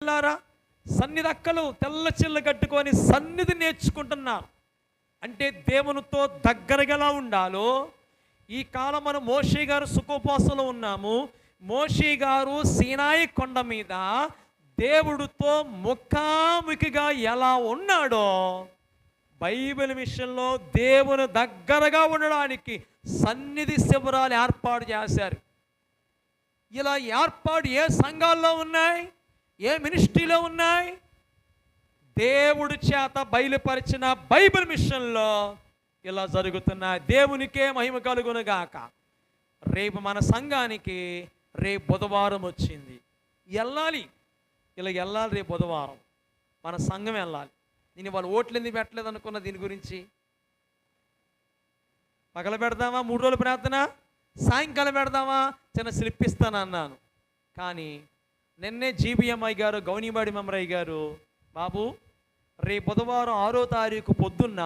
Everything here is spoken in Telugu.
పిల్లారా సన్నిధి అక్కలు తెల్ల చిల్ల కట్టుకొని సన్నిధి నేర్చుకుంటున్నారు. అంటే దేవునితో దగ్గరగా ఎలా ఉండాలో ఈ కాలం మనం మోషే గారు సుఖోపాసంలో ఉన్నాము. మోషే గారు సీనాయి కొండ మీద దేవుడితో ముఖాముఖిగా ఎలా ఉన్నాడో బైబిల్ విషయంలో దేవుని దగ్గరగా ఉండడానికి సన్నిధి శిబిరాలు ఏర్పాటు చేశారు. ఇలా ఏర్పాటు ఏ సంఘాల్లో ఉన్నాయి? ఏ మినిస్ట్రీలో ఉన్నాయి? దేవుడి చేత బయలుపరిచిన బైబిల్ మిషన్లో ఇలా జరుగుతున్నాయి. దేవునికే మహిమ కలుగును గాక. రేపు మన సంఘానికి రేపు బుధవారం వచ్చింది. వెళ్ళాలి. ఇలా వెళ్ళాలి రేపు బుధవారం. మన సంఘం వెళ్ళాలి. నేను వాళ్ళు ఓట్లు ఎందుకు పెట్టలేదు అనుకున్న దీని గురించి? పగల పెడదామా? మూడు రోజులు ప్రార్థన? సాయంకాలం పెడదామా? చిన్న స్లిప్ ఇస్తానన్నాను కానీ నిన్నే జీబీఎంఐ గారు గౌనివాడి మమ్మరయ్య గారు బాబు రేపు బుధవారం ఆరో తారీఖు పొద్దున్న